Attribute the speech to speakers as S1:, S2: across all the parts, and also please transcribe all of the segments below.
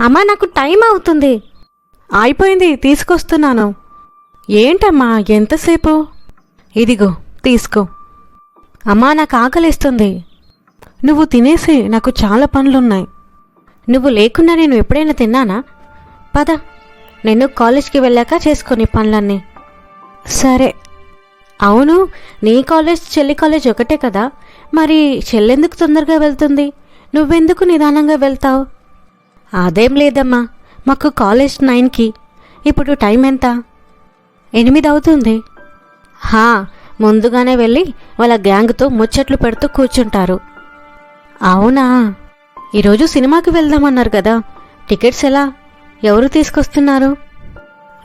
S1: అమ్మా నాకు టైం అవుతుంది.
S2: అయిపోయింది తీసుకొస్తున్నాను. ఏంటమ్మా ఎంతసేపు? ఇదిగో తీసుకో.
S1: అమ్మా నాకు ఆకలిస్తుంది.
S2: నువ్వు తినేసి నాకు చాలా పనులున్నాయి.
S1: నువ్వు లేకుండా నేను ఎప్పుడైనా తిన్నానా? పద నేను కాలేజ్కి వెళ్ళాక చేసుకుని పనులన్నీ.
S2: సరే.
S1: అవును నీ కాలేజ్ చెల్లి కాలేజ్ ఒకటే కదా. మరి చెల్లెందుకు తొందరగా వెళ్తుంది? నువ్వెందుకు నిదానంగా వెళ్తావు? అదేం లేదమ్మా. మాకు కాలేజ్ నైన్కి. ఇప్పుడు టైం ఎంత? ఎనిమిది అవుతుంది. హా ముందుగానే వెళ్ళి వాళ్ళ గ్యాంగ్తో ముచ్చట్లు పెడుతూ కూర్చుంటారు. అవునా? ఈరోజు సినిమాకి వెళ్దామన్నారు కదా. టికెట్స్ ఎలా? ఎవరు తీసుకొస్తున్నారు?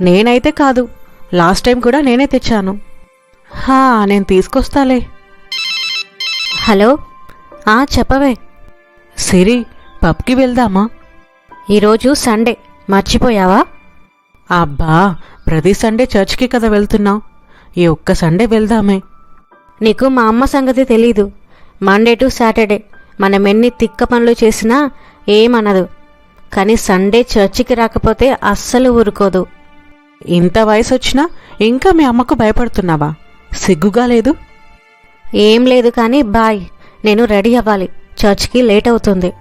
S2: నేనైతే కాదు. లాస్ట్ టైం కూడా నేనే తెచ్చాను. హా నేను తీసుకొస్తాలే.
S1: హలో? ఆ చెప్పవే.
S2: సిరి పబ్కి వెళ్దామా?
S1: ఈరోజు సండే. మర్చిపోయావా?
S2: అబ్బా ప్రతి సండే చర్చ్కి కదా వెళ్తున్నావు. ఈ ఒక్క సండే వెళ్దామే.
S1: నీకు మా అమ్మ సంగతి తెలీదు. మండే టు సాటర్డే మనం ఎన్ని తిక్క పనులు చేసినా ఏమనదు. కానీ సండే చర్చికి రాకపోతే అస్సలు ఊరుకోదు.
S2: ఇంత వయసు వచ్చినా ఇంకా మీ అమ్మకు భయపడుతున్నావా? సిగ్గుగా లేదు?
S1: ఏం లేదు కానీ బాయ్ నేను రెడీ అవ్వాలి. చర్చ్కి లేట్ అవుతుంది.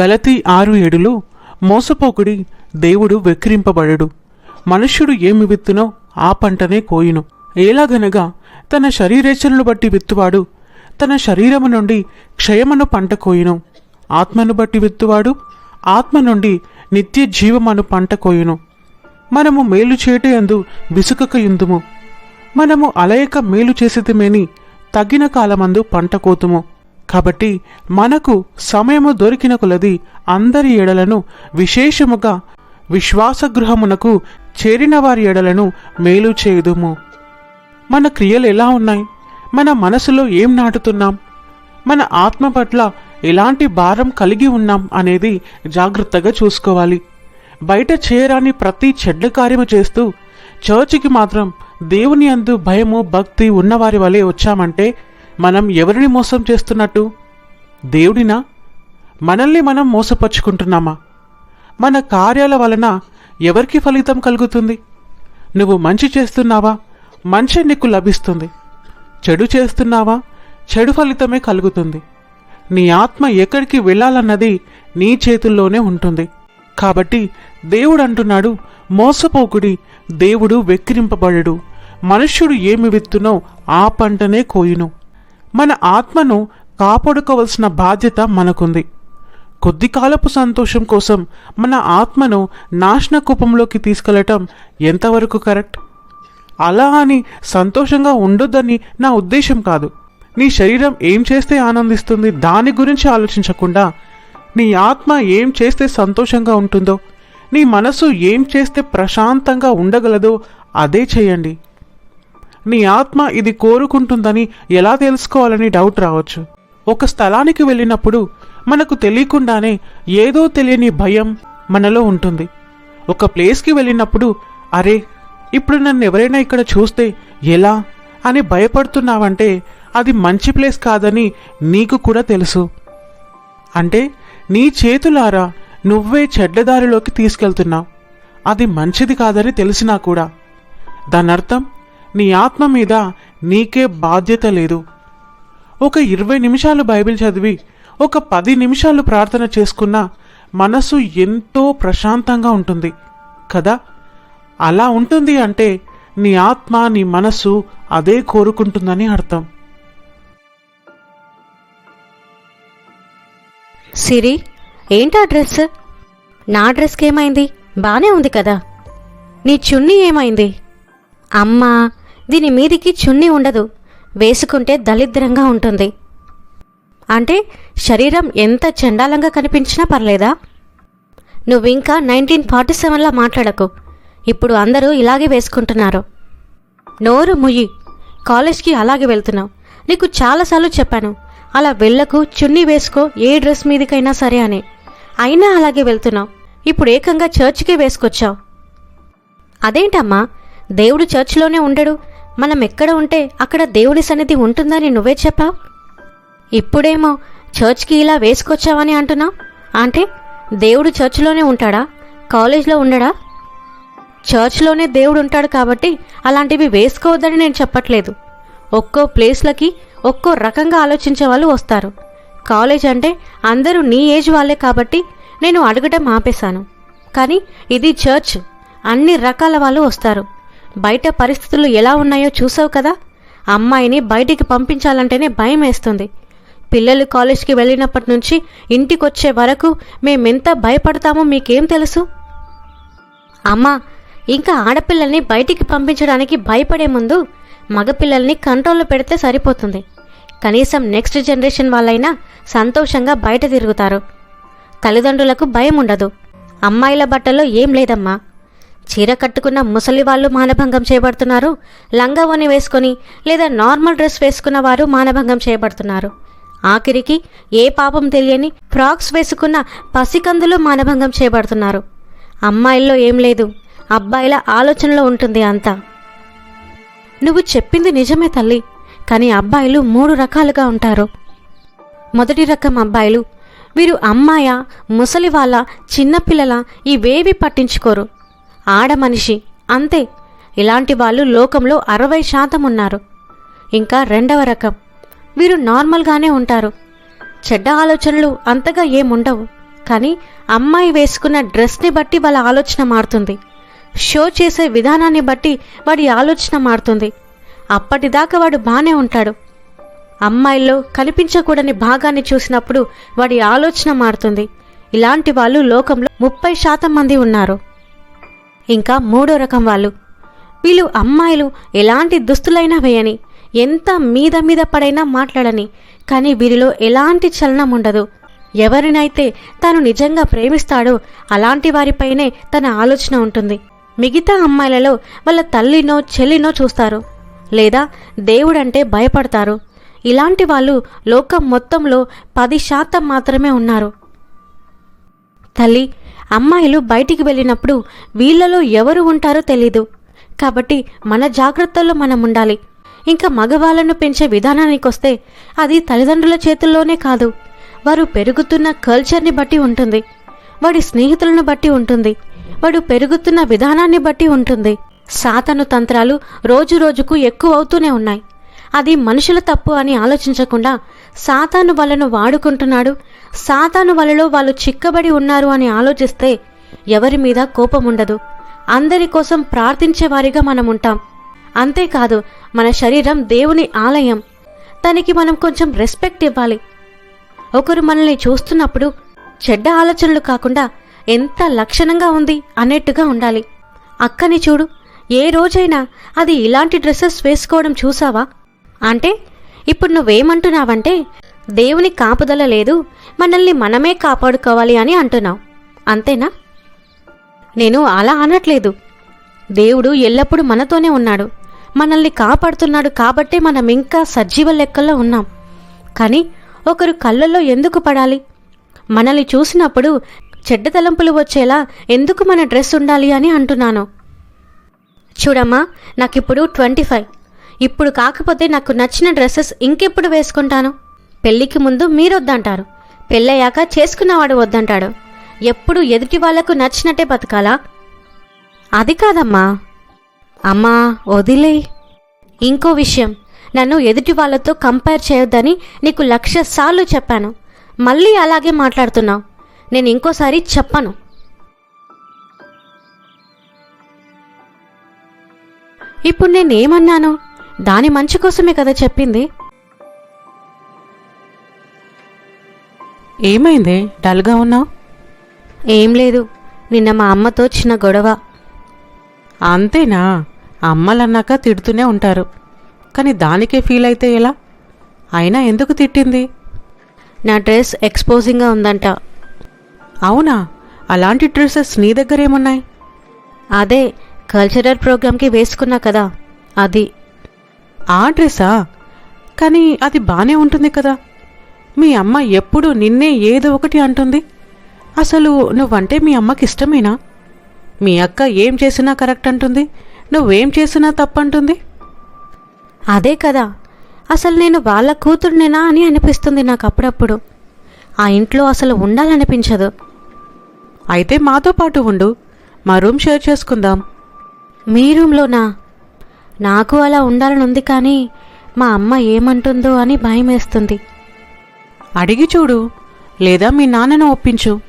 S3: గలతి ఆరు ఏడులో మోసపోకుడి దేవుడు వెక్కిరింపబడడు. మనుష్యుడు ఏమి విత్తునో ఆ పంటనే కోయును. ఎలాగనగా తన శరీరేచనను బట్టి విత్తువాడు తన శరీరము నుండి క్షయమను పంట కోయును. ఆత్మను బట్టి విత్తువాడు ఆత్మ నుండి నిత్య జీవమను పంట కోయును. మనము మేలు చేయటందు విసుకక యుందుము మనము అలయక మేలు చేసితమేని తగిన కాలమందు పంట కోతుము. కాబట్టి మనకు సమయము దొరికిన కొలది అందరి ఎడలను విశేషముగా విశ్వాసగృహమునకు చేరిన వారి ఎడలను మేలు చేయుదుము. మన క్రియలు ఎలా ఉన్నాయి? మన మనసులో ఏం నాటుతున్నాం? మన ఆత్మ పట్ల ఎలాంటి భారం కలిగి ఉన్నాం అనేది జాగ్రత్తగా చూసుకోవాలి. బయట చేయరాని ప్రతి చెడ్డ కార్యము చేస్తూ చర్చికి మాత్రం దేవుని అందు భయము భక్తి ఉన్నవారి వలె వచ్చామంటే మనం ఎవరిని మోసం చేస్తున్నట్టు? దేవుడినా? మనల్ని మనం మోసపరుచుకుంటున్నామా? మన కార్యాల వలన ఎవరికి ఫలితం కలుగుతుంది? నువ్వు మంచి చేస్తున్నావా? మంచి నీకు లభిస్తుంది. చెడు చేస్తున్నావా? చెడు ఫలితమే కలుగుతుంది. నీ ఆత్మ ఎక్కడికి వెళ్ళాలన్నది నీ చేతుల్లోనే ఉంటుంది. కాబట్టి దేవుడు అంటున్నాడు మోసపోకుడి దేవుడు వెక్కిరింపబడడు. మనుష్యుడు ఏమి విత్తునో ఆ పంటనే కోయును. మన ఆత్మను కాపాడుకోవలసిన బాధ్యత మనకుంది. కొద్ది కాలపు సంతోషం కోసం మన ఆత్మను నాశన కూపంలోకి తీసుకెళ్ళటం ఎంతవరకు కరెక్ట్? అలా అని సంతోషంగా ఉండొద్దని నా ఉద్దేశం కాదు. నీ శరీరం ఏం చేస్తే ఆనందిస్తుంది దాని గురించి ఆలోచించకుండా నీ ఆత్మ ఏం చేస్తే సంతోషంగా ఉంటుందో నీ మనసు ఏం చేస్తే ప్రశాంతంగా ఉండగలదో అదే చేయండి. నీ ఆత్మ ఇది కోరుకుంటుందని ఎలా తెలుసుకోవాలని డౌట్ రావచ్చు. ఒక స్థలానికి వెళ్ళినప్పుడు మనకు తెలియకుండానే ఏదో తెలియని భయం మనలో ఉంటుంది. ఒక ప్లేస్కి వెళ్ళినప్పుడు అరే ఇప్పుడు నన్ను ఎవరైనా ఇక్కడ చూస్తే ఎలా? అని భయపడుతున్నావంటే అది మంచి ప్లేస్ కాదని నీకు కూడా తెలుసు. అంటే నీ చేతులారా నువ్వే చెడ్డదారిలోకి తీసుకెళ్తున్నావు. అది మంచిది కాదని తెలిసినా కూడా. దాని అర్థం నీ ఆత్మ మీద నీకే బాధ్యత లేదు. ఒక ఇరవై నిమిషాలు బైబిల్ చదివి ఒక పది నిమిషాలు ప్రార్థన చేసుకున్నా మనసు ఎంతో ప్రశాంతంగా ఉంటుంది. కదా? అలా ఉంటుంది అంటే నీ ఆత్మ నీ మనసు అదే కోరుకుంటుందని అర్థం.
S1: సిరి ఏంటా డ్రెస్ నా డ్రెస్కి ఏమైంది? బానే ఉంది కదా. నీ చున్నీ ఏమైంది? అమ్మా దీని మీదికి చున్నీ ఉండదు. వేసుకుంటే దళిద్రంగా ఉంటుంది. అంటే శరీరం ఎంత చండాలంగా కనిపించినా పర్లేదా? నువ్వింకా నైన్టీన్ ఫార్టీ సెవెన్లా మాట్లాడకు. ఇప్పుడు అందరూ ఇలాగే వేసుకుంటున్నారు. నోరు ముయ్యి. కాలేజ్కి అలాగే వెళ్తున్నావు. నీకు చాలాసార్లు చెప్పాను. అలా వెళ్ళకు చున్నీ వేసుకో ఏ డ్రెస్ మీదకైనా సరే అని. అయినా అలాగే వెళ్తున్నావు. ఇప్పుడు ఏకంగా చర్చ్కే వేసుకొచ్చావు. అదేంటమ్మా? దేవుడు చర్చ్లోనే ఉండడు. మనం ఎక్కడ ఉంటే అక్కడ దేవుడి సన్నిధి ఉంటుందని నువ్వే చెప్పావు? ఇప్పుడేమో చర్చ్కి ఇలా వేసుకొచ్చావని అంటున్నావు? అంటే దేవుడు చర్చిలోనే ఉంటాడా? కాలేజ్లో ఉండడా? చర్చ్లోనే దేవుడు ఉంటాడు కాబట్టి అలాంటివి వేసుకోవద్దని నేను చెప్పట్లేదు. ఒక్కో ప్లేస్లకి ఒక్కో రకంగా ఆలోచించే వాళ్ళు వస్తారు. కాలేజ్ అంటే అందరూ నీ ఏజ్ వాళ్ళే కాబట్టి నేను అడగటం ఆపేశాను. కానీ ఇది చర్చ్. అన్ని రకాల వాళ్ళు వస్తారు. బయట పరిస్థితులు ఎలా ఉన్నాయో చూసావు కదా? అమ్మాయిని బయటికి పంపించాలంటేనే భయం వేస్తుంది. పిల్లలు కాలేజ్కి వెళ్ళినప్పటి నుంచి ఇంటికొచ్చే వరకు మేమెంత భయపడతామో మీకేం తెలుసు? అమ్మా ఇంకా ఆడపిల్లల్ని బయటికి పంపించడానికి భయపడే ముందు మగపిల్లల్ని కంట్రోల్లో పెడితే సరిపోతుంది. కనీసం నెక్స్ట్ జనరేషన్ వాళ్ళైనా సంతోషంగా బయట తిరుగుతారు. తల్లిదండ్రులకు భయం ఉండదు. అమ్మాయిల బట్టలో ఏం లేదమ్మా. చీర కట్టుకున్న ముసలి వాళ్ళు మానభంగం చేయబడుతున్నారు లంగావోని వేసుకొని లేదా నార్మల్ డ్రెస్ వేసుకున్న వారు మానభంగం చేయబడుతున్నారు. ఆఖరికి ఏ పాపం తెలియని ఫ్రాక్స్ వేసుకున్న పసికందులు మానభంగం చేయబడుతున్నారు. అమ్మాయిల్లో ఏం లేదు అబ్బాయిల ఆలోచనలో ఉంటుంది అంతా. నువ్వు చెప్పింది నిజమే తల్లి కానీ అబ్బాయిలు మూడు రకాలుగా ఉంటారు. మొదటి రకం అబ్బాయిలు వీరు అమ్మాయ ముసలి వాళ్ళ చిన్నపిల్లల ఇవేవి పట్టించుకోరు. ఆడ మనిషి అంతే. ఇలాంటి వాళ్ళు లోకంలో అరవై శాతం ఉన్నారు ఇంకా రెండవ రకం. వీరు నార్మల్గానే ఉంటారు. చెడ్డ ఆలోచనలు అంతగా ఏముండవు. కానీ అమ్మాయి వేసుకున్న డ్రెస్ని బట్టి వాళ్ళ ఆలోచన మారుతుంది. షో చేసే విధానాన్ని బట్టి వాడి ఆలోచన మారుతుంది. అప్పటిదాకా వాడు బాగానే ఉంటాడు. అమ్మాయిల్లో కనిపించకూడని భాగాన్ని చూసినప్పుడు వాడి ఆలోచన మారుతుంది. ఇలాంటి వాళ్ళు లోకంలో ముప్పై శాతం మంది ఉన్నారు. ఇంకా మూడో రకం వాళ్ళు. వీళ్ళు అమ్మాయిలు ఎలాంటి దుస్తులైనా వేయని ఎంత మీద మీద పడైనా మాట్లాడని కానీ వీరిలో ఎలాంటి చలనం ఉండదు. ఎవరినైతే తాను నిజంగా ప్రేమిస్తాడో అలాంటి వారిపైనే తన ఆలోచన ఉంటుంది. మిగతా అమ్మాయిలలో వాళ్ళ తల్లినో చెల్లినో చూస్తారు. లేదా దేవుడంటే భయపడతారు. ఇలాంటి వాళ్ళు లోకం మొత్తంలో పది శాతం మాత్రమే ఉన్నారు. తల్లి అమ్మాయిలు బయటికి వెళ్ళినప్పుడు వీళ్ళలో ఎవరు ఉంటారో తెలీదు. కాబట్టి మన జాగ్రత్తల్లో మనం ఉండాలి. ఇంకా మగవాళ్ళను పెంచే విధానానికొస్తే అది తల్లిదండ్రుల చేతుల్లోనే కాదు. వారు పెరుగుతున్న కల్చర్ని బట్టి ఉంటుంది. వాడి స్నేహితులను బట్టి ఉంటుంది. వాడు పెరుగుతున్న విధానాన్ని బట్టి ఉంటుంది. సాతను తంత్రాలు రోజు రోజుకు ఎక్కువ అవుతూనే ఉన్నాయి. అది మనుషుల తప్పు అని ఆలోచించకుండా సాతాను వాళ్ళను వాడుకుంటున్నాడు. సాతాను వలలో వాళ్ళు చిక్కబడి ఉన్నారు అని ఆలోచిస్తే ఎవరి మీద కోపం ఉండదు అందరి కోసం ప్రార్థించేవారిగా మనం ఉంటాం అంతేకాదు మన శరీరం దేవుని ఆలయం. దానికి మనం కొంచెం రెస్పెక్ట్ ఇవ్వాలి. ఒకరు మనల్ని చూస్తున్నప్పుడు చెడ్డ ఆలోచనలు కాకుండా ఎంత లక్షణంగా ఉంది అనేట్టుగా ఉండాలి. అక్కని చూడు ఏ రోజైనా అది ఇలాంటి డ్రెస్సెస్ వేసుకోవడం చూసావా? అంటే ఇప్పుడు నువ్వేమంటున్నావంటే దేవుని కాపుదల లేదు మనల్ని మనమే కాపాడుకోవాలి అని అంటున్నావు. అంతేనా? నేను అలా అనట్లేదు. దేవుడు ఎల్లప్పుడూ మనతోనే ఉన్నాడు. మనల్ని కాపాడుతున్నాడు కాబట్టే మనం ఇంకా సజీవ లెక్కల్లో ఉన్నాం. కానీ ఒకరు కళ్ళల్లో ఎందుకు పడాలి? మనల్ని చూసినప్పుడు చెడ్డ తలంపులు వచ్చేలా ఎందుకు మన డ్రెస్ ఉండాలి అని అంటున్నాను. చూడమ్మా నాకిప్పుడు ట్వంటీ ఫైవ్. ఇప్పుడు కాకపోతే నాకు నచ్చిన డ్రెస్సెస్ ఇంకెప్పుడు వేసుకుంటాను? పెళ్ళికి ముందు మీరొద్దంటారు. పెళ్ళయ్యాక చేసుకున్నవాడు వద్దంటాడు. ఎప్పుడు ఎదుటి వాళ్ళకు నచ్చినట్టే బతకాలా? అది కాదమ్మా. అమ్మా వదిలే. ఇంకో విషయం. నన్ను ఎదుటి వాళ్ళతో కంపేర్ చేయొద్దని నీకు లక్ష సార్లు చెప్పాను. మళ్ళీ అలాగే మాట్లాడుతున్నావు. నేను ఇంకోసారి చెప్పను. ఇప్పుడు నేనేమన్నాను? దాని మంచి కోసమే కదా చెప్పింది.
S2: ఏమైంది? డల్గా ఉన్నావు
S1: ఏం లేదు. నిన్న మా అమ్మతో చిన్న గొడవ.
S2: అంతేనా? అమ్మలన్నాక తిడుతూనే ఉంటారు. కానీ దానికే ఫీల్ అయితే ఎలా? అయినా ఎందుకు తిట్టింది?
S1: నా డ్రెస్ ఎక్స్పోజింగ్గా ఉందంట.
S2: అవునా? అలాంటి డ్రెస్సెస్ నీ దగ్గర ఏమున్నాయి?
S1: అదే కల్చరల్ ప్రోగ్రామ్కి వేసుకున్నా కదా. అది.
S2: ఆ డ్రెస్సా? కానీ అది బానే ఉంటుంది కదా. మీ అమ్మ ఎప్పుడు నిన్నే ఏదో ఒకటి అంటుంది. అసలు నువ్వంటే మీ అమ్మకి ఇష్టమేనా? మీ అక్క ఏం చేసినా కరెక్ట్ అంటుంది. నువ్వేం చేసినా తప్పంటుంది.
S1: అదే కదా. అసలు నేను వాళ్ళ కూతుర్నేనా అని అనిపిస్తుంది నాకు అప్పుడప్పుడు. ఆ ఇంట్లో అసలు ఉండాలనిపించదు.
S2: అయితే మాతో పాటు ఉండు. మా రూమ్ షేర్ చేసుకుందాం.
S1: మీ రూమ్లోనా? నాకు అలా ఉండాలని ఉంది కానీ మా అమ్మ ఏమంటుందో అని భయం వేస్తుంది
S2: అడిగి చూడు. లేదా మీ నాన్నను ఒప్పించు.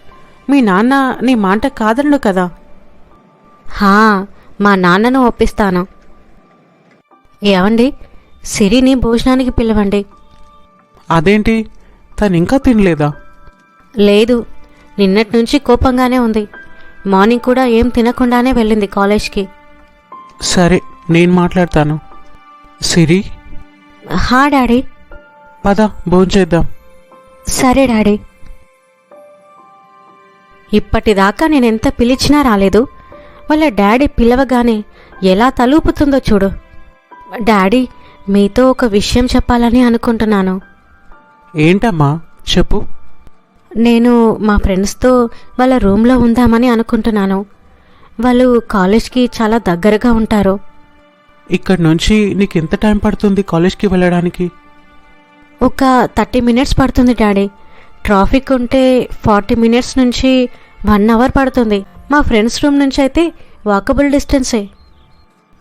S2: మీ నాన్న నీ మాట కాదనడు కదా.
S1: హా మా నాన్నను ఒప్పిస్తాను. ఏమండి? సిరిని భోజనానికి పిలవండి.
S3: అదేంటి? తను ఇంకా తినలేదా?
S1: లేదు. నిన్నటి నుంచి కోపంగానే ఉంది. మార్నింగ్ కూడా ఏం తినకుండానే వెళ్ళింది కాలేజ్కి.
S3: సరే. నేను మాట్లాడతాను. సిరి?
S1: హా డాడీ.
S3: పద భోంచేద్దాం
S1: సరే డాడీ. ఇప్పటిదాకా నేనెంత పిలిచినా రాలేదు. వాళ్ళ డాడీ పిలవగానే ఎలా తలూపుతుందో చూడు. డాడీ మీతో ఒక విషయం చెప్పాలని అనుకుంటున్నాను.
S3: ఏంటమ్మా? చెప్పు.
S1: నేను మా ఫ్రెండ్స్తో వాళ్ళ రూమ్లో ఉందామని అనుకుంటున్నాను. వాళ్ళు కాలేజ్కి చాలా దగ్గరగా ఉంటారు.
S3: ఇక్కడి నుంచి నీకు ఎంత టైం పడుతుంది కాలేజ్కి వెళ్ళడానికి?
S1: ఒక థర్టీ మినిట్స్ పడుతుంది డాడీ. ట్రాఫిక్ ఉంటే ఫార్టీ మినిట్స్ నుంచి వన్ అవర్ పడుతుంది. మా ఫ్రెండ్స్ రూమ్ నుంచి అయితే వాకబుల్ డిస్టెన్సే.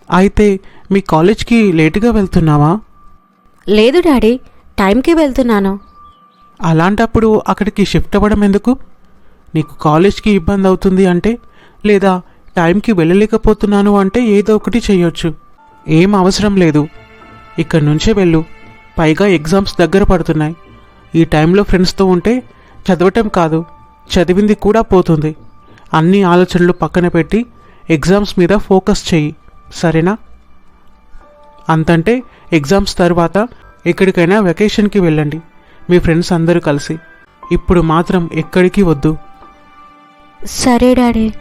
S3: అయితే మీ కాలేజ్కి లేటుగా వెళ్తున్నావా?
S1: లేదు డాడీ. టైంకి వెళ్తున్నాను.
S3: అలాంటప్పుడు అక్కడికి షిఫ్ట్ అవ్వడం ఎందుకు? నీకు కాలేజ్కి ఇబ్బంది అవుతుంది అంటే లేదా టైంకి వెళ్ళలేకపోతున్నాను అంటే ఏదో ఒకటి చేయొచ్చు. ఏం అవసరం లేదు. ఇక్కడి నుంచే వెళ్ళు. పైగా ఎగ్జామ్స్ దగ్గర పడుతున్నాయి. ఈ టైంలో ఫ్రెండ్స్తో ఉంటే చదవటం కాదు చదివింది కూడా పోతుంది. అన్ని ఆలోచనలు పక్కన పెట్టి ఎగ్జామ్స్ మీద ఫోకస్ చెయ్యి. సరేనా? అంతంటే ఎగ్జామ్స్ తర్వాత ఎక్కడికైనా వెకేషన్కి వెళ్ళండి. మీ ఫ్రెండ్స్ అందరూ కలిసి. ఇప్పుడు మాత్రం ఎక్కడికి వద్దు.
S1: సరే డాడీ.